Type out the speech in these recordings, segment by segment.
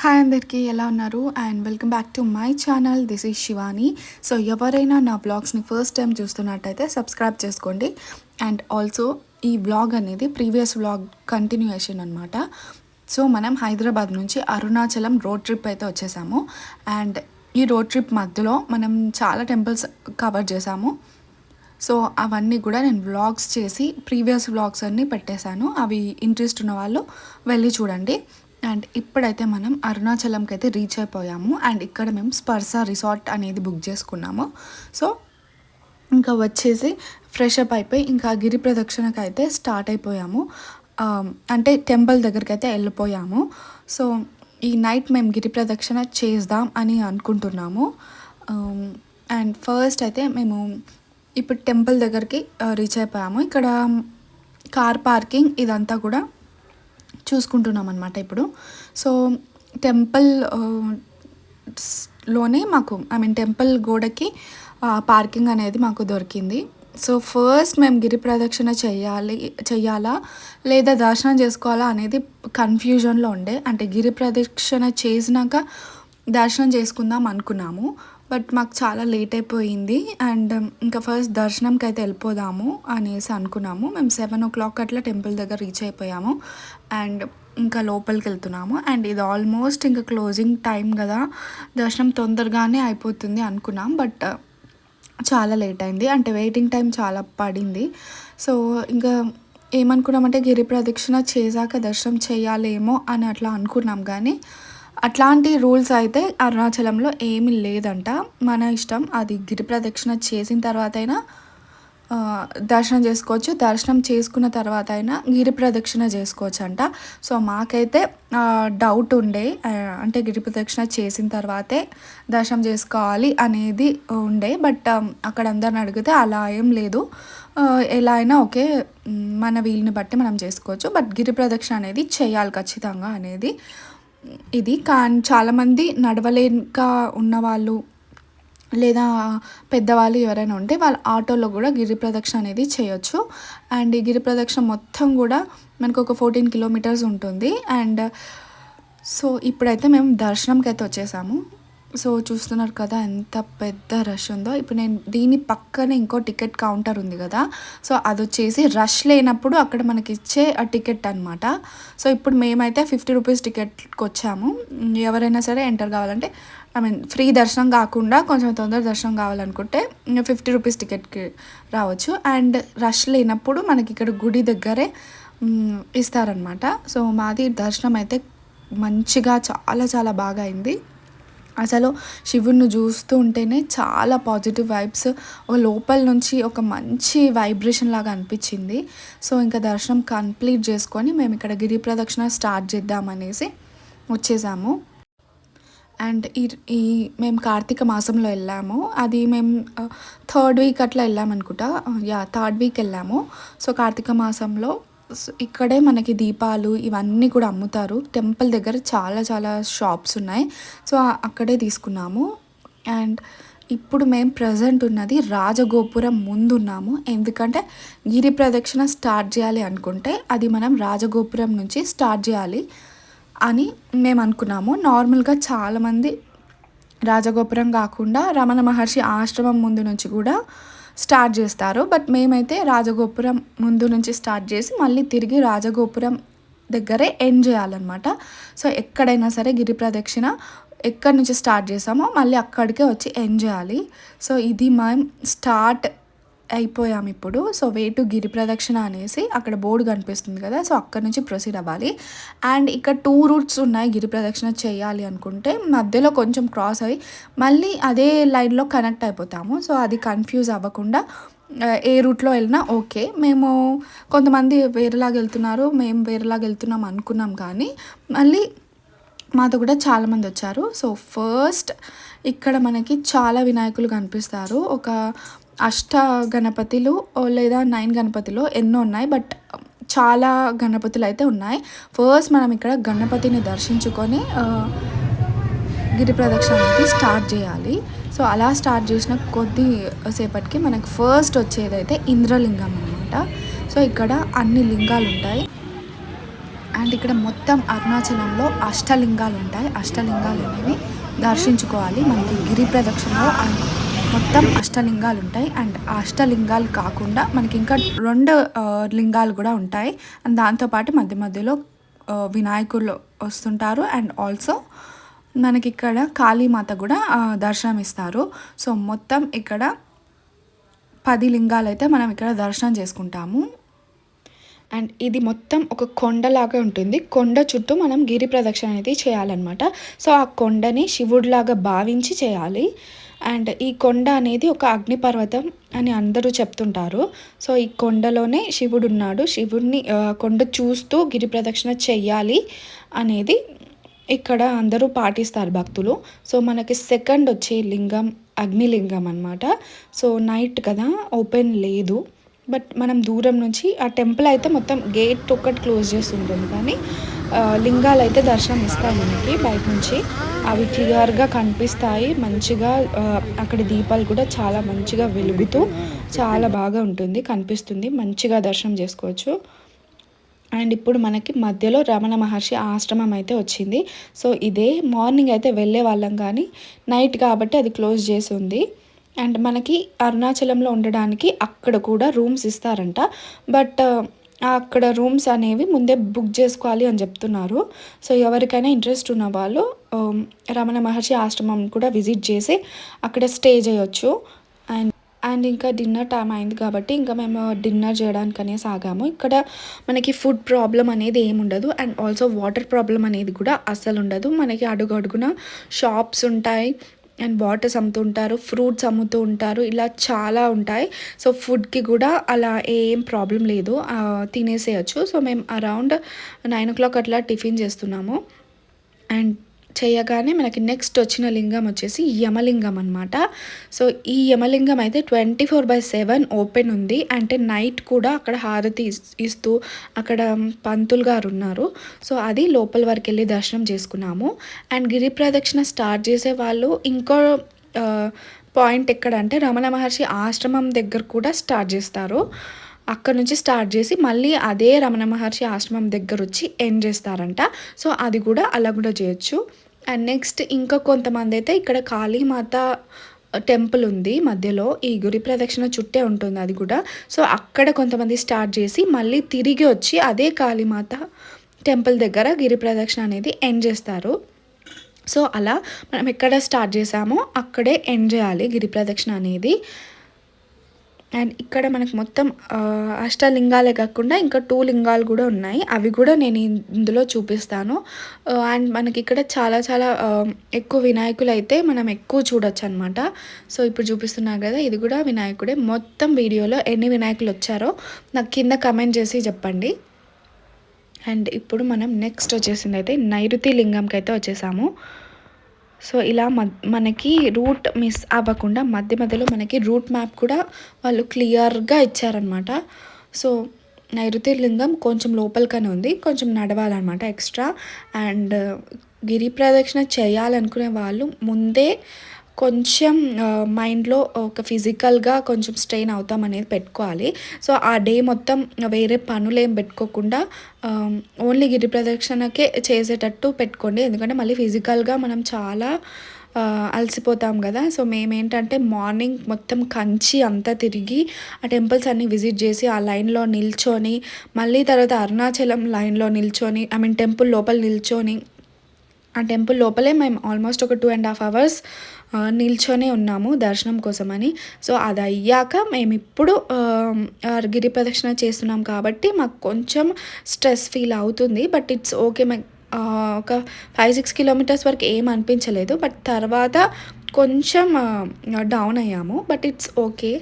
Hi అందరికీ ఎలా ఉన్నారు? And welcome back to my channel this is Shivani so ఎవరైనా నా బ్లాగ్స్ని ఫస్ట్ టైం చూస్తున్నట్టయితే సబ్స్క్రైబ్ చేసుకోండి. అండ్ ఆల్సో ఈ బ్లాగ్ అనేది ప్రీవియస్ బ్లాగ్ కంటిన్యూయేషన్ అనమాట సో మనం హైదరాబాద్ నుంచి అరుణాచలం రోడ్ ట్రిప్ అయితే వచ్చేసాము. అండ్ ఈ రోడ్ ట్రిప్ మధ్యలో మనం చాలా టెంపుల్స్ కవర్ చేసాము. సో అవన్నీ కూడా నేను వ్లాగ్స్ చేసి ప్రీవియస్ వ్లాగ్స్ అన్నీ పెట్టేశాను. అవి ఇంట్రెస్ట్ ఉన్న వాళ్ళు వెళ్ళి చూడండి. అండ్ ఇప్పుడైతే మనం అరుణాచలంకి అయితే రీచ్ అయిపోయాము. అండ్ ఇక్కడ మేము స్పర్శ రిసార్ట్ అనేది బుక్ చేసుకున్నాము. సో ఇంకా వచ్చేసి ఫ్రెష్ అప్ అయిపోయి ఇంకా గిరి ప్రదక్షిణకి అయితే స్టార్ట్ అయిపోయాము అంటే టెంపుల్ దగ్గరికి అయితే వెళ్ళిపోయాము. సో ఈ నైట్ మేము గిరి ప్రదక్షిణ చేద్దాం అని అనుకుంటున్నాము. అండ్ ఫస్ట్ అయితే మేము ఇప్పుడు టెంపుల్ దగ్గరికి రీచ్ అయిపోయాము. ఇక్కడ కార్ పార్కింగ్ ఇదంతా కూడా చూసుకుంటున్నాం అనమాట ఇప్పుడు. సో టెంపుల్లోనే మాకు ఐ మీన్ టెంపుల్ గోడకి పార్కింగ్ అనేది మాకు దొరికింది. సో ఫస్ట్ మేము గిరి ప్రదక్షిణ చేయాలి చేయాలా లేదా దర్శనం చేసుకోవాలా అనేది కన్ఫ్యూజన్లో ఉండే. అంటే గిరి ప్రదక్షిణ చేసినాక దర్శనం చేసుకుందాం అనుకున్నాము. బట్ మాకు చాలా లేట్ అయిపోయింది అండ్ ఇంకా ఫస్ట్ దర్శనంకి అయితే వెళ్ళిపోదాము అనేసి అనుకున్నాము. మేము సెవెన్ ఓ క్లాక్ అట్లా టెంపుల్ దగ్గర రీచ్ అయిపోయాము అండ్ ఇంకా లోపలికి వెళ్తున్నాము. అండ్ ఇది ఆల్మోస్ట్ ఇంకా క్లోజింగ్ టైం కదా. దర్శనం తొందరగానే అయిపోతుంది అనుకున్నాం బట్ చాలా లేట్ అయింది. అంటే వెయిటింగ్ టైం చాలా పడింది. సో ఇంకా ఏమనుకున్నామంటే గిరి ప్రదక్షిణ చేశాక దర్శనం చేయాలేమో అని అట్లా అనుకున్నాం కానీ అట్లాంటి రూల్స్ అయితే అరుణాచలంలో ఏమీ లేదంట. మన ఇష్టం అది గిరి ప్రదక్షిణ చేసిన తర్వాత అయినా దర్శనం చేసుకోవచ్చు. దర్శనం చేసుకున్న తర్వాత అయినా గిరి ప్రదక్షిణ చేసుకోవచ్చు అంట సో మాకైతే డౌట్ ఉండే అంటే గిరి ప్రదక్షిణ చేసిన తర్వాతే దర్శనం చేసుకోవాలి అనేది ఉండే. బట్ అక్కడ అందరిని అడిగితే అలా ఏం లేదు. ఎలా అయినా ఓకే మన వీలుని బట్టి మనం చేసుకోవచ్చు. బట్ గిరి ప్రదక్షిణ అనేది చేయాలి ఖచ్చితంగా అనేది. ఇది కానీ చాలామంది నడవలేక ఉన్నవాళ్ళు లేదా పెద్దవాళ్ళు ఎవరైనా ఉంటే వాళ్ళ ఆటోలో కూడా గిరి ప్రదక్షిణ అనేది చేయొచ్చు. అండ్ ఈ గిరి ప్రదక్షిణ మొత్తం కూడా మనకు ఒక ఫోర్టీన్ కిలోమీటర్స్ ఉంటుంది. అండ్ సో ఇప్పుడైతే మేము దర్శనంకి అయితే వచ్చేసాము. సో చూస్తున్నారు కదా ఎంత పెద్ద రష్ ఉందో. ఇప్పుడు నేను దీని పక్కనే ఇంకో టికెట్ కౌంటర్ ఉంది కదా. సో అది వచ్చేసి రష్ లేనప్పుడు అక్కడ మనకి ఇచ్చే ఆ టికెట్ అనమాట సో ఇప్పుడు మేమైతే ఫిఫ్టీ రూపీస్ టికెట్కి వచ్చాము ఎవరైనా సరే ఎంటర్ కావాలంటే ఐ మీన్ ఫ్రీ దర్శనం కాకుండా కొంచెం తొందర దర్శనం కావాలనుకుంటే ఫిఫ్టీ రూపీస్ టికెట్కి రావచ్చు. అండ్ రష్ లేనప్పుడు మనకి ఇక్కడ గుడి దగ్గరే ఇస్తారనమాట సో మాది దర్శనం అయితే మంచిగా చాలా చాలా బాగా అయింది. అసలు శివుణ్ణి చూస్తూ ఉంటేనే చాలా పాజిటివ్ వైబ్స్ ఒక లోపల నుంచి ఒక మంచి వైబ్రేషన్ లాగా అనిపించింది. సో ఇంకా దర్శనం కంప్లీట్ చేసుకొని మేము ఇక్కడ గిరి ప్రదక్షిణ స్టార్ట్ చేద్దామనేసి వచ్చేసాము. అండ్ ఈ ఈ మేము కార్తీక మాసంలో వెళ్ళాము. అది మేము థర్డ్ వీక్ అట్లా వెళ్ళాము అనుకుంటా యా థర్డ్ వీక్ వెళ్ళాము. సో కార్తీక మాసంలో ఇక్కడే మనకి దీపాలు ఇవన్నీ కూడా అమ్ముతారు. టెంపుల్ దగ్గర చాలా చాలా షాప్స్ ఉన్నాయి. సో అక్కడే తీసుకున్నాము. అండ్ ఇప్పుడు మేము ప్రజెంట్ ఉన్నది రాజగోపురం ముందు ఉన్నాము. ఎందుకంటే గిరి ప్రదక్షిణ స్టార్ట్ చేయాలి అనుకుంటే అది మనం రాజగోపురం నుంచి స్టార్ట్ చేయాలి అని మేము అనుకున్నాము. నార్మల్గా చాలామంది రాజగోపురం కాకుండా రమణ మహర్షి ఆశ్రమం ముందు నుంచి కూడా స్టార్ట్ చేస్తారు. బట్ మేమైతే రాజగోపురం ముందు నుంచి స్టార్ట్ చేసి మళ్ళీ తిరిగి రాజగోపురం దగ్గరే ఎండ్ చేయాలన్నమాట. సో ఎక్కడైనా సరే గిరి ప్రదక్షిణ ఎక్కడి నుంచి స్టార్ట్ చేసామో మళ్ళీ అక్కడికే వచ్చి ఎండ్ చేయాలి. సో ఇది మేము స్టార్ట్ అయిపోయాం ఇప్పుడు. సో వే టు గిరి ప్రదక్షిణ అనేసి అక్కడ బోర్డు కనిపిస్తుంది కదా సో అక్కడ నుంచి ప్రొసీడ్ అవ్వాలి. అండ్ ఇక్కడ టూ రూట్స్ ఉన్నాయి గిరి ప్రదక్షిణ చేయాలి అనుకుంటే. మధ్యలో కొంచెం క్రాస్ అయ్యి మళ్ళీ అదే లైన్లో కనెక్ట్ అయిపోతాము. సో అది కన్ఫ్యూజ్ అవ్వకుండా ఏ రూట్లో వెళ్ళినా ఓకే. మేము కొంతమంది వేరేలాగా వెళ్తున్నారు మేము వేరేలాగా వెళ్తున్నాం అనుకున్నాం కానీ మళ్ళీ మాతో కూడా చాలామంది వచ్చారు. సో ఫస్ట్ ఇక్కడ మనకి చాలా వినాయకులు కనిపిస్తారు. ఒక అష్ట గణపతిలు లేదా నైన్ గణపతిలో ఎన్నో ఉన్నాయి. బట్ చాలా గణపతులు అయితే ఉన్నాయి. ఫస్ట్ మనం ఇక్కడ గణపతిని దర్శించుకొని గిరి ప్రదక్షిణ అనేది స్టార్ట్ చేయాలి. సో అలా స్టార్ట్ చేసిన కొద్ది సేపటికి మనకు ఫస్ట్ వచ్చేదైతే ఇంద్రలింగం అనమాట సో ఇక్కడ అన్ని లింగాలు ఉంటాయి. అండ్ ఇక్కడ మొత్తం అరుణాచలంలో అష్టలింగాలు ఉంటాయి. అష్టలింగాలు అనేవి దర్శించుకోవాలి. మనకి గిరి ప్రదక్షిణలో అండ్ మొత్తం అష్టలింగాలు ఉంటాయి. అండ్ ఆ అష్టలింగాలు కాకుండా మనకి ఇంకా రెండు లింగాలు కూడా ఉంటాయి. అండ్ దాంతోపాటు మధ్య మధ్యలో వినాయకులు వస్తుంటారు. అండ్ ఆల్సో మనకి ఇక్కడ కాళీమాత కూడా దర్శనం ఇస్తారు సో మొత్తం ఇక్కడ పది లింగాలు అయితే మనం ఇక్కడ దర్శనం చేసుకుంటాము. అండ్ ఇది మొత్తం ఒక కొండలాగా ఉంటుంది. కొండ చుట్టూ మనం గిరి ప్రదక్షిణ అనేది చేయాలన్నమాట. సో ఆ కొండని శివుడిలాగా భావించి చేయాలి. అండ్ ఈ కొండ అనేది ఒక అగ్నిపర్వతం అని అందరూ చెప్తుంటారు. సో ఈ కొండలోనే శివుడు ఉన్నాడు శివుడిని కొండ చూస్తూ గిరి ప్రదక్షిణ చెయ్యాలి అనేది ఇక్కడ అందరూ పాటిస్తారు భక్తులు. సో మనకి సెకండ్ వచ్చే లింగం అగ్నిలింగం అన్నమాట. సో నైట్ కదా ఓపెన్ లేదు. బట్ మనం దూరం నుంచి ఆ టెంపుల్ అయితే మొత్తం గేట్ ఒక్కటి క్లోజ్ చేసి ఉంటుంది. కానీ లింగాలు అయితే దర్శనం ఇస్తాయి మనకి బయట నుంచి. అవి క్లియర్గా కనిపిస్తాయి. మంచిగా అక్కడ దీపాలు కూడా చాలా మంచిగా వెలుగుతూ చాలా బాగా ఉంటుంది కనిపిస్తుంది. మంచిగా దర్శనం చేసుకోవచ్చు. అండ్ ఇప్పుడు మనకి మధ్యలో రమణ మహర్షి ఆశ్రమం అయితే వచ్చింది. సో ఇదే మార్నింగ్ అయితే వెళ్ళే వాళ్ళం కానీ నైట్ కాబట్టి అది క్లోజ్ చేసి ఉంది. అండ్ మనకి అరుణాచలంలో ఉండడానికి అక్కడ కూడా రూమ్స్ ఇస్తారంట. బట్ అక్కడ రూమ్స్ అనేవి ముందే బుక్ చేసుకోవాలి అని చెప్తున్నారు. సో ఎవరికైనా ఇంట్రెస్ట్ ఉన్న వాళ్ళు రమణ మహర్షి ఆశ్రమం కూడా విజిట్ చేసి అక్కడ స్టే చేయొచ్చు. అండ్ అండ్ ఇంకా డిన్నర్ టైం అయింది కాబట్టి ఇంకా మేము డిన్నర్ చేయడానికనే సాగాము. ఇక్కడ మనకి ఫుడ్ ప్రాబ్లం అనేది ఏమి ఉండదు. అండ్ ఆల్సో వాటర్ ప్రాబ్లం అనేది కూడా అస్సలు ఉండదు. మనకి అడుగు అడుగున షాప్స్ ఉంటాయి. అండ్ వాటర్స్ అమ్ముతుంటారు ఫ్రూట్స్ అమ్ముతూ ఉంటారు ఇలా చాలా ఉంటాయి. సో ఫుడ్కి కూడా అలా ఏం ప్రాబ్లం లేదు. తినేసేయచ్చు. సో మేము అరౌండ్ నైన్ ఓ క్లాక్ అట్లా టిఫిన్ చేస్తున్నాము. అండ్ చేయగానే మనకి నెక్స్ట్ వచ్చిన లింగం వచ్చేసి యమలింగం అనమాట సో ఈ యమలింగం అయితే twenty four by seven open ఉంది. అంటే నైట్ కూడా అక్కడ హారతి ఇస్- ఇస్తూ అక్కడ పంతులు గారు ఉన్నారు. సో అది లోపల వరకు వెళ్ళి దర్శనం చేసుకున్నాము. అండ్ గిరి ప్రదక్షిణ స్టార్ట్ చేసే వాళ్ళు ఇంకో పాయింట్ ఎక్కడంటే రమణ మహర్షి ఆశ్రమం దగ్గర కూడా స్టార్ట్ చేస్తారు. అక్కడ నుంచి స్టార్ట్ చేసి మళ్ళీ అదే రమణ మహర్షి ఆశ్రమం దగ్గర వచ్చి ఎండ్ చేస్తారంట. సో అది కూడా అలా కూడా చేయొచ్చు. అండ్ నెక్స్ట్ ఇంకా కొంతమంది అయితే ఇక్కడ కాళీమాత టెంపుల్ ఉంది మధ్యలో. ఈ గురి ప్రదక్షిణ చుట్టే ఉంటుంది అది కూడా. సో అక్కడ కొంతమంది స్టార్ట్ చేసి మళ్ళీ తిరిగి వచ్చి అదే కాళీమాత టెంపుల్ దగ్గర గిరి ప్రదక్షిణ అనేది ఎండ్ చేస్తారు. సో అలా మనం ఎక్కడ స్టార్ట్ చేసామో అక్కడే ఎండ్ చేయాలి గిరి ప్రదక్షిణ అనేది. అండ్ ఇక్కడ మనకు మొత్తం అష్టలింగాలే కాకుండా ఇంకా టూ లింగాలు కూడా ఉన్నాయి. అవి కూడా నేను ఇందులో చూపిస్తాను. అండ్ మనకి ఇక్కడ చాలా చాలా ఎక్కువ వినాయకులు అయితే మనం ఎక్కువ చూడొచ్చు అనమాట సో ఇప్పుడు చూపిస్తున్నారు కదా ఇది కూడా వినాయకుడే. మొత్తం వీడియోలో ఎన్ని వినాయకులు వచ్చారో నాకు కింద కమెంట్ చేసి చెప్పండి. అండ్ ఇప్పుడు మనం నెక్స్ట్ వచ్చేసింది అయితే నైరుతి లింగంకి అయితే వచ్చేసాము. సో ఇలా మనకి రూట్ మిస్ అవ్వకుండా మధ్య మధ్యలో మనకి రూట్ మ్యాప్ కూడా వాళ్ళు క్లియర్గా ఇచ్చారనమాట సో నైరుతి లింగం కొంచెం లోపలికనే ఉంది కొంచెం నడవాలన్నమాట ఎక్స్ట్రా. అండ్ గిరి ప్రదక్షిణ చేయాలనుకునే వాళ్ళు ముందే కొంచెం మైండ్లో ఒక ఫిజికల్గా కొంచెం స్ట్రెయిన్ అవుతాం అనేది పెట్టుకోవాలి. సో ఆ డే మొత్తం వేరే పనులు ఏం పెట్టుకోకుండా ఓన్లీ గిరి ప్రదక్షిణకే చేసేటట్టు పెట్టుకోండి. ఎందుకంటే మళ్ళీ ఫిజికల్గా మనం చాలా అలసిపోతాం కదా. సో మేమేంటంటే మార్నింగ్ మొత్తం కంచి అంతా తిరిగి ఆ టెంపుల్స్ అన్నీ విజిట్ చేసి ఆ లైన్లో నిల్చొని మళ్ళీ తర్వాత అరుణాచలం లైన్లో నిల్చొని ఐ మీన్ టెంపుల్ లోపల నిల్చొని ఆ టెంపుల్ లోపలే మేము ఆల్మోస్ట్ ఒక టూ అండ్ హాఫ్ అవర్స్ నిల్చొనే ఉన్నాము దర్శనం కోసమని. సో అది అయ్యాక మేము ఇప్పుడు గిరి ప్రదక్షిణ చేస్తున్నాం కాబట్టి మాకు కొంచెం స్ట్రెస్ ఫీల్ అవుతుంది. బట్ ఇట్స్ ఓకే మాకు ఒక ఫైవ్ సిక్స్ కిలోమీటర్స్ వరకు ఏం అనిపించలేదు. బట్ తర్వాత కొంచెం డౌన్ అయ్యాము. But it's okay.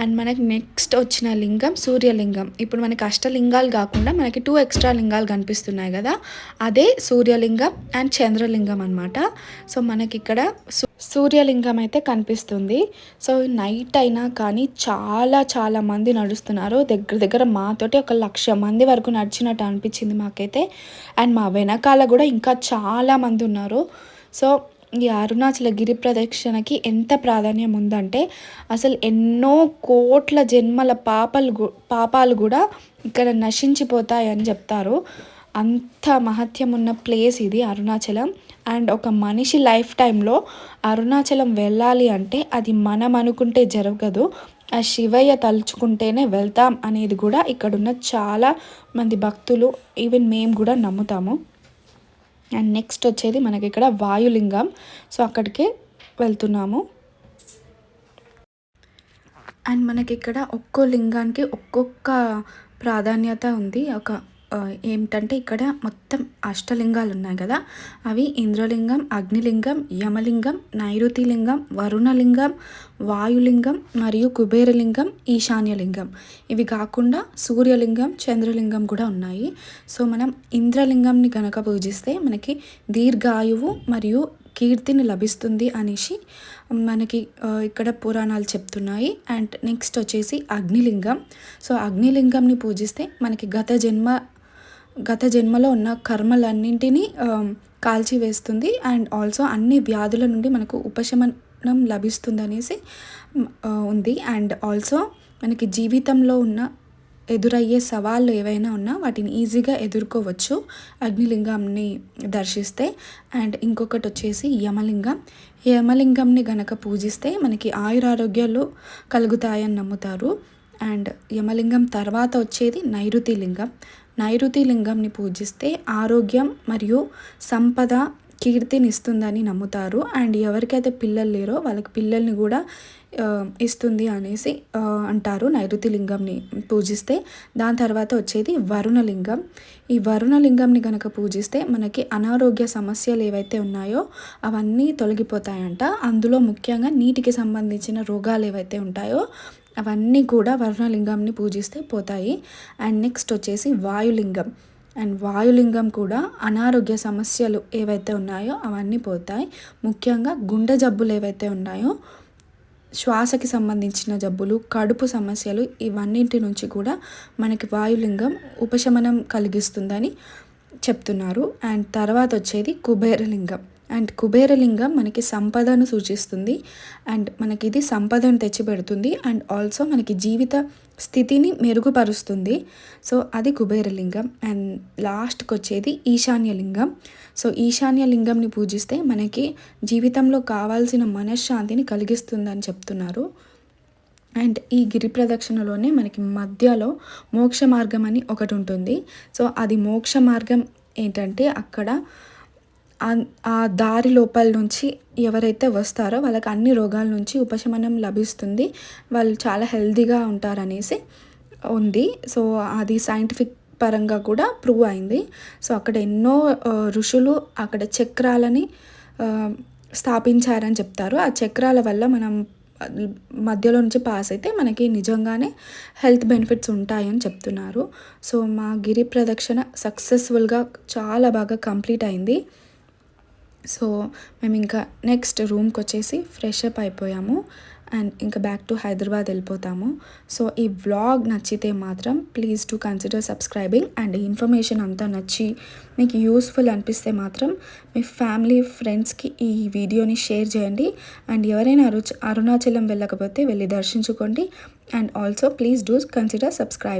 అండ్ మనకి నెక్స్ట్ వచ్చిన లింగం సూర్యలింగం. ఇప్పుడు మనకి అష్టలింగాలు కాకుండా మనకి టూ ఎక్స్ట్రా లింగాలు కనిపిస్తున్నాయి కదా. అదే సూర్యలింగం అండ్ చంద్రలింగం అనమాట సో మనకి ఇక్కడ సూ- సూర్యలింగం అయితే కనిపిస్తుంది. సో నైట్ అయినా కానీ చాలా చాలా మంది నడుస్తున్నారు. దగ్గర దగ్గర మాతోటి ఒక లక్ష మంది వరకు నడిచినట్టు అనిపించింది మాకైతే. అండ్ మా వెనకాల కూడా ఇంకా చాలా మంది ఉన్నారు. సో ఈ అరుణాచల గిరి ప్రదక్షిణకి ఎంత ప్రాధాన్యం ఉందంటే అసలు ఎన్నో కోట్ల జన్మల పాపలు పాపాలు కూడా ఇక్కడ నశించిపోతాయని చెప్తారు. అంత మహత్యం ఉన్న ప్లేస్ ఇది అరుణాచలం. అండ్ ఒక మనిషి లైఫ్ టైంలో అరుణాచలం వెళ్ళాలి అంటే అది మనం అనుకుంటే జరగదు. ఆ శివయ్య తలుచుకుంటేనే వెళ్తాం అనేది కూడా ఇక్కడున్న చాలా మంది భక్తులు ఈవెన్ మేము కూడా నమ్ముతాము. అండ్ నెక్స్ట్ వచ్చేది మనకి ఇక్కడ వాయులింగం. సో అక్కడికే వెళ్తున్నాము. అండ్ మనకి ఇక్కడ ఒక్కో లింగానికి ఒక్కొక్క ప్రాధాన్యత ఉంది. ఒక ఏమిటంటే ఇక్కడ మొత్తం అష్టలింగాలు ఉన్నాయి కదా. అవి ఇంద్రలింగం అగ్నిలింగం యమలింగం నైరుతిలింగం వరుణలింగం వాయులింగం మరియు కుబేరలింగం ఈశాన్యలింగం. ఇవి కాకుండా సూర్యలింగం చంద్రలింగం కూడా ఉన్నాయి. సో మనం ఇంద్రలింగంని కనుక పూజిస్తే మనకి దీర్ఘాయువు మరియు కీర్తిని లభిస్తుంది అనేసి మనకి ఇక్కడ పురాణాలు చెప్తున్నాయి. అండ్ నెక్స్ట్ వచ్చేసి అగ్నిలింగం. సో అగ్నిలింగంని పూజిస్తే మనకి గత జన్మ గత జన్మలో ఉన్న కర్మలన్నింటినీ కాల్చివేస్తుంది. అండ్ ఆల్సో అన్ని వ్యాధుల నుండి మనకు ఉపశమనం లభిస్తుందనేసి ఉంది. అండ్ ఆల్సో మనకి జీవితంలో ఉన్న ఎదురయ్యే సవాళ్ళు ఏవైనా ఉన్నా వాటిని ఈజీగా ఎదుర్కోవచ్చు. అగ్నిలింగంని దర్శిస్తే. అండ్ ఇంకొకటి వచ్చేసి యమలింగం. యమలింగంని గనక పూజిస్తే మనకి ఆయురారోగ్యాలు కలుగుతాయని నమ్ముతారు. అండ్ యమలింగం తర్వాత వచ్చేది నైరుతి లింగం నైరుతి లింగంని పూజిస్తే ఆరోగ్యం మరియు సంపద కీర్తినిస్తుందని నమ్ముతారు. అండ్ ఎవరికైతే పిల్లలు లేరో వాళ్ళకి పిల్లల్ని కూడా ఇస్తుంది అనేసి అంటారు. నైరుతి లింగంని పూజిస్తే దాని తర్వాత వచ్చేది వరుణలింగం ఈ వరుణలింగంని కనుక పూజిస్తే మనకి అనారోగ్య సమస్యలు ఏవైతే ఉన్నాయో అవన్నీ తొలగిపోతాయంట. అందులో ముఖ్యంగా నీటికి సంబంధించిన రోగాలు ఏవైతే ఉంటాయో అవన్నీ కూడా వర్ణలింగంని పూజిస్తే పోతాయి. అండ్ నెక్స్ట్ వచ్చేసి వాయులింగం. అండ్ వాయులింగం కూడా అనారోగ్య సమస్యలు ఏవైతే ఉన్నాయో అవన్నీ పోతాయి. ముఖ్యంగా గుండె జబ్బులు ఏవైతే ఉన్నాయో శ్వాసకి సంబంధించిన జబ్బులు కడుపు సమస్యలు ఇవన్నింటి నుంచి కూడా మనకి వాయులింగం ఉపశమనం కలిగిస్తుందని చెప్తున్నారు. అండ్ తర్వాత వచ్చేది కుబేరలింగం. అండ్ కుబేరలింగం మనకి సంపదను సూచిస్తుంది. అండ్ మనకి ఇది సంపదను తెచ్చిపెడుతుంది. అండ్ ఆల్సో మనకి జీవిత స్థితిని మెరుగుపరుస్తుంది. సో అది కుబేరలింగం. అండ్ లాస్ట్కి వచ్చేది ఈశాన్యలింగం. సో ఈశాన్యలింగంని పూజిస్తే మనకి జీవితంలో కావాల్సిన మనశ్శాంతిని కలిగిస్తుందని చెప్తున్నారు. అండ్ ఈ గిరి ప్రదక్షిణలోనే మనకి మధ్యలో మోక్ష మార్గం అని ఒకటి ఉంటుంది. సో అది మోక్ష మార్గం ఏంటంటే అక్కడ ఆ దారి లోపల నుంచి ఎవరైతే వస్తారో వాళ్ళకి అన్ని రోగాల నుంచి ఉపశమనం లభిస్తుంది. వాళ్ళు చాలా హెల్దీగా ఉంటారనేసి ఉంది. సో అది సైంటిఫిక్ పరంగా కూడా ప్రూవ్ అయింది. సో అక్కడ ఎన్నో ఋషులు అక్కడ చక్రాలని స్థాపించారని చెప్తారు. ఆ చక్రాల వల్ల మనం మధ్యలో నుంచి పాస్ అయితే మనకి నిజంగానే హెల్త్ బెనిఫిట్స్ ఉంటాయని చెప్తున్నారు. సో మా గిరి ప్రదక్షిణ సక్సెస్ఫుల్గా చాలా బాగా కంప్లీట్ అయింది. సో మేము ఇంకా నెక్స్ట్ రూమ్కి వచ్చేసి ఫ్రెష్ అప్ అయిపోయాము. అండ్ ఇంకా బ్యాక్ టు హైదరాబాద్ వెళ్ళిపోతాము. సో ఈ వ్లాగ్ నచ్చితే మాత్రం please to consider subscribing and information అంతా నచ్చి మీకు యూస్ఫుల్ అనిపిస్తే మాత్రం మీ ఫ్యామిలీ ఫ్రెండ్స్కి ఈ వీడియోని షేర్ చేయండి. అండ్ ఎవరైనా అరుణాచలం వెళ్ళకపోతే వెళ్ళి దర్శించుకోండి. And also please do consider subscribe